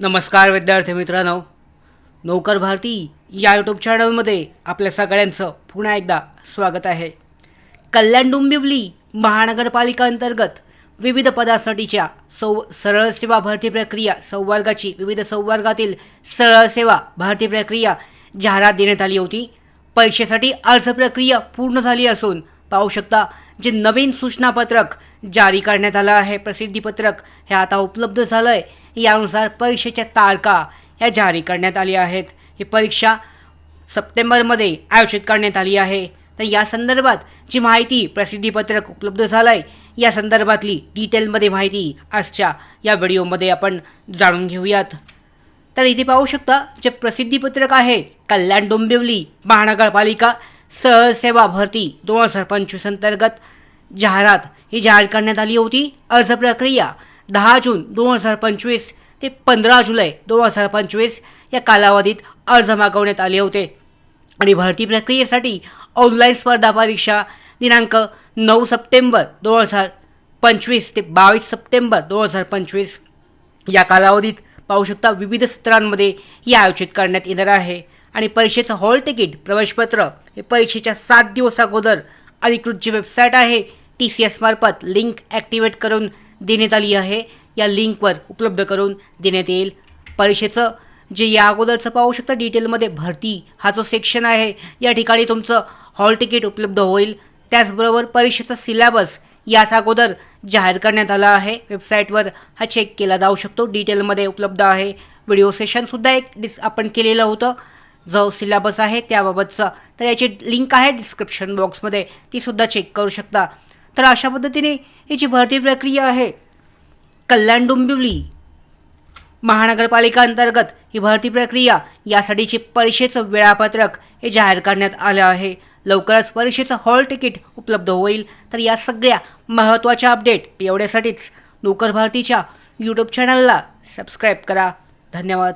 नमस्कार विद्यार्थी मित्रांनो. नौकर भारती या यूट्यूब चॅनलमध्ये आपल्या सगळ्यांचं पुन्हा एकदा स्वागत आहे. कल्याण डोंबिवली महानगरपालिका अंतर्गत विविध पदासाठीच्या सौ सरळ सेवा भरती प्रक्रिया संवर्गाची विविध संवर्गातील सरळ सेवा भरती प्रक्रिया जाहिरात देण्यात आली होती. परीक्षेसाठी अर्ज प्रक्रिया पूर्ण झाली असून पाहू शकता जे नवीन सूचनापत्रक जारी करण्यात आलं आहे. प्रसिद्धीपत्रक हे आता उपलब्ध झालं आहे यानुसार परीक्षेच्या तारखा ह्या जारी करण्यात आल्या आहेत. ही परीक्षा सप्टेंबरमध्ये आयोजित करण्यात आली आहे. तर या संदर्भात जी माहिती प्रसिद्धीपत्रक उपलब्ध झालं आहे या संदर्भातली डिटेलमध्ये माहिती आजच्या या व्हिडिओमध्ये आपण जाणून घेऊयात. तर इथे पाहू शकता जे प्रसिद्धीपत्रक आहे कल्याण डोंबिवली महानगरपालिका सहसेवा भरती दोन हजार पंचवीस अंतर्गत जाहिरात ही जाहीर करण्यात आली होती. अर्ज प्रक्रिया दहा जून दोन हजार पंचवीस ते पंधरा जुलै दोन हजार पंचवीस या कालावधीत अर्ज मागवण्यात आले होते. आणि भरती प्रक्रियेसाठी ऑनलाईन स्पर्धा परीक्षा दिनांक नऊ सप्टेंबर दोन हजार पंचवीस ते बावीस सप्टेंबर दोन हजार पंचवीस या कालावधीत पाहू शकता विविध सत्रांमध्ये ही आयोजित करण्यात येणार आहे. आणि परीक्षेचं हॉल तिकीट प्रवेशपत्र हे परीक्षेच्या सात दिवस अगोदर अधिकृत जी वेबसाईट आहे टी सी एस मार्फत लिंक ॲक्टिवेट करून देण्यात आली आहे. या लिंकवर उपलब्ध करून देण्यात येईल. परीक्षेचं जे या अगोदरचं पाहू शकता डिटेलमध्ये भरती हा जो सेक्शन आहे. या ठिकाणी तुमचं हॉल तिकीट उपलब्ध होईल. त्याचबरोबर परीक्षेचा सिलॅबस याच अगोदर जाहीर करण्यात आला आहे. वेबसाईटवर हा चेक केला जाऊ शकतो. डिटेलमध्ये उपलब्ध आहे. व्हिडिओ सेशनसुद्धा एक डिस आपण केलेलं होतं. जो सिलेबस आहे त्याबाबतचा. तर याची लिंक आहे डिस्क्रिप्शन बॉक्समध्ये तीसुद्धा चेक करू शकता. तर अशा पद्धतीने याची भरती प्रक्रिया आहे. कल्याण डोंबिवली महानगरपालिका अंतर्गत ही भरती प्रक्रिया यासाठीचे परीक्षेचं वेळापत्रक हे जाहीर करण्यात आलं आहे. लवकरच परीक्षेचं हॉल तिकीट उपलब्ध होईल. तर या सगळ्या महत्त्वाच्या अपडेट एवढ्यासाठीच नोकर भारतीच्या यूट्यूब चॅनलला सबस्क्राईब करा. धन्यवाद.